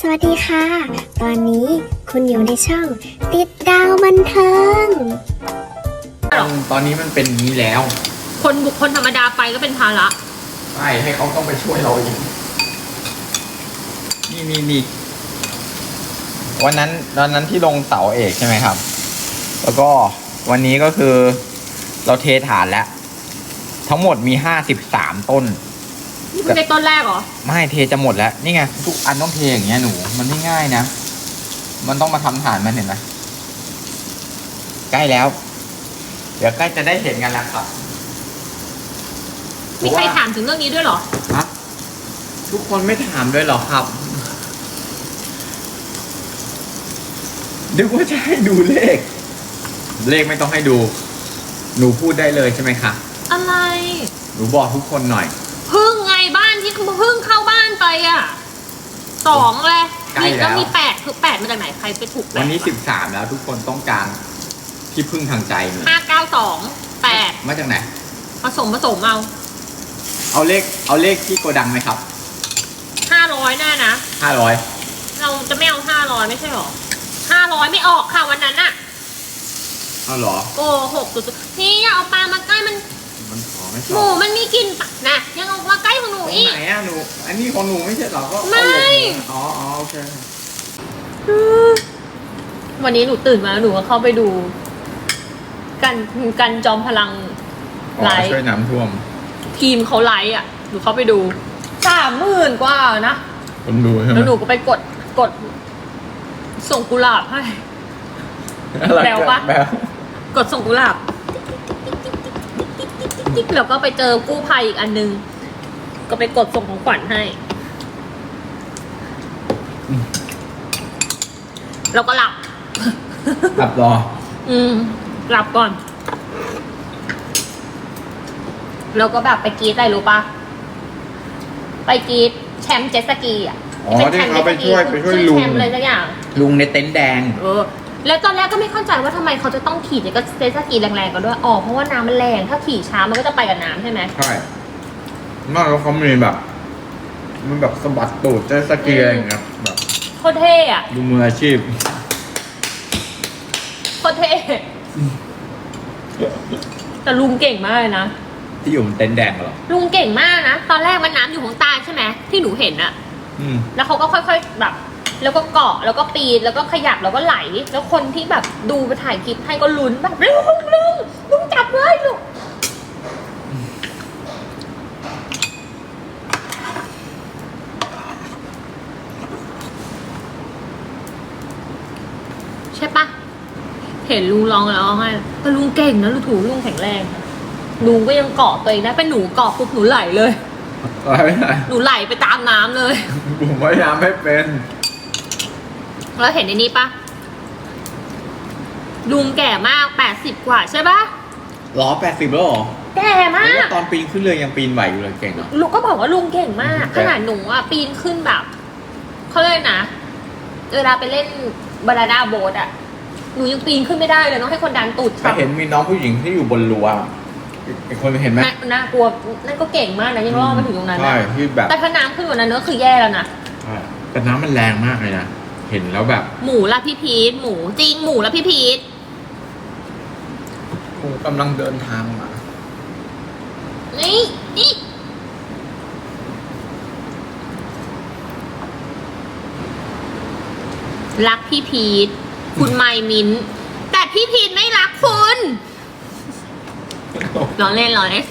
สวัสดีค่ะ ตอนนี้คุณอยู่ในช่อง ติดดาวบันเทิง ตอนนี้มันเป็นอย่างนี้แล้ว คนบุคคลธรรมดาไปก็เป็นภาระ ใช่ให้เขาต้องไปช่วยเราอีกนี่นี่นี่วันนั้นวันนั้นที่ลงเสาเอกใช่ไหมครับ แล้วก็วันนี้ก็คือเราเทฐานแล้ว ทั้งหมดมีห้าสิบสามต้น นี่เพิ่งได้ต้นแรกเหรอ ไม่เทจะหมดแล้ว นี่ไงทุกอันต้องเทอย่างเงี้ยหนู มันไม่ง่ายนะ มันต้องมาทำฐานมันเห็นไหมใกล้แล้ว เดี๋ยวใกล้จะได้เห็นกันแล้วครับมีใครถามถึงเรื่องนี้ด้วยเหรอ ฮะ ทุกคนไม่ถามด้วยเหรอครับนึกว่าจะให้ดูเลข เลขไม่ต้องให้ดู หนูพูดได้เลยใช่ไหมคะ อะไร หนูบอกทุกคนหน่อยพึ่งไง บ้านที่พึ่งเข้าบ้านไปอะสองเลยใกล้นี่แล้วแล้วมีแปดคือแปดมาจากไหนใครไปถูกแปดวันนี้สิบสามแล้วทุกคนต้องการที่พึ่งทางใจหนูห้าเก้าสองแปดมาจากไหน ผสมผสมเอาเอาเลขเอาเลขที่โกดังไหมครับ ห้าร้อยแน่นะห้าร้อยเราจะไม่เอาห้าร้อยไม่ใช่หรอห้าร้อยไม่ออกค่ะวันนั้นน่ะเอาเหรอโอ้หกสุดๆพี่อย่าเอาปลามาใกล้มันมันขอ ไม่ชหอมูบมันมีกลิ่นปะนะยังเอามาใกล้ของหนูตรงอีก ไหนอะหนู อันนี้ของหนูไม่ใช่เหรอก็เอาไม่ลงอ๋ออ๋อโอเควันนี้หนูตื่นมาแล้วหนูก็เข้าไปดู กันกันจอมพลังอ๋อไลฟ์ช่วยน้ำท่วมทีมเขาไลฟ์อะหนูเข้าไปดูสามหมื่นกว่านะ คนดูใช่ไหมแล้วหนูก็ไปกดกด ส่งกุหลาบให้ อะไรแบวปะ แบวกดส่งกุหลาบ แล้วก็ไปเจอกู้ภัยอีกอันนึง ก็ไปกดส่งของขวัญให้แล้วก็หลับ หลับรอ อืมหลับก่อน แล้วก็แบบไปกรีดอะไรรู้ปะไปกรีดแชมป์เจ็ตสกีอะอ๋อที่เขาไปช่วยไปช่วยชื่อลุง แชมป์อะไรสักอย่าง ลุงในเต็นท์แดง เออ แล้วตอนแรกก็ไม่เข้าใจว่าทำไมเขาจะต้องขี่เนี่ยก็เจ็ตสกีแรงๆกันด้วยอ๋อเพราะว่าน้ำมันแรงถ้าขี่ช้ามันก็จะไปกับน้ำใช่ไหม ใช่นอกแล้วเขามีแบบ มันแบบสะบัดตูดเจตสกีอะไรอย่างเงี้ยแบบโคตรเท่อะดูมืออาชีพ โคตรเท่แต่ลุงเก่งมากเลยนะ ที่อยู่บนเต็นท์แดงเหรอ ลุงเก่งมากนะ ตอนแรกมันน้ำอยู่ข้างใต้ใช่ไหมที่หนูเห็นอะอืม แล้วเขาก็ค่อย ๆ แบบ แล้วก็เกาะแล้วก็ปีนแล้วก็ขยับแล้วก็ไหล แล้วคนที่แบบดูไปถ่ายคลิปให้ก็ลุ้นแบบลุงลุงลุงจับเลยลุงใช่ปะเห็นลุงร้องแล้วร้องไห้แต่ลุงเก่งนะลุงถูลุงแข็งแรงลุงก็ยังเกาะตัวเองได้เป็นหนูเกาะปุ๊บหนูไหลเลยอะไรไม่ได้หนูไหลไปตามน้ำเลย ผมพยายามให้เป็น แล้วเห็นในนี้ปะลุงแก่มากแปดสิบกว่าใช่ปะล้อแปดสิบแล้วเหรอแก่มาแล้วก ตอนปีนขึ้นเรือยังปีนไหวอยู่เลยเก่งเหรอลุงก็บอกว่าลุงเก่งมากแก่ขนาดหนูอะ ปีนขึ้นแบบเขาเลยกนะเวลาไปเล่นบาราดาโบ๊ทอะ หนูยังปีนขึ้นไม่ได้เลยต้องให้คนดันตูดถ้าเห็นมีน้องผู้หญิงที่อยู่บนรั้วอีกคนเห็นไหมน่าน่ากลัวนั่นก็เก่งมากนะยังรอดมาถึงตรงนั้นใช่นะที่แบบแต่ถ้าน้ำขึ้นกว่านั้นเนอะคือแย่แล้วนะ ใช่แต่น้ำมันแรงมากเลยนะ เห็นแล้วแบบหมูละพี่พีทหมูจริงหมูละพี่พีทกูกำลังเดินทางมา นี่นี่รักพี่พีทคุณไมมินแต่พี่พีทไม่รักคุณ ล้อเล่นล้อเล่น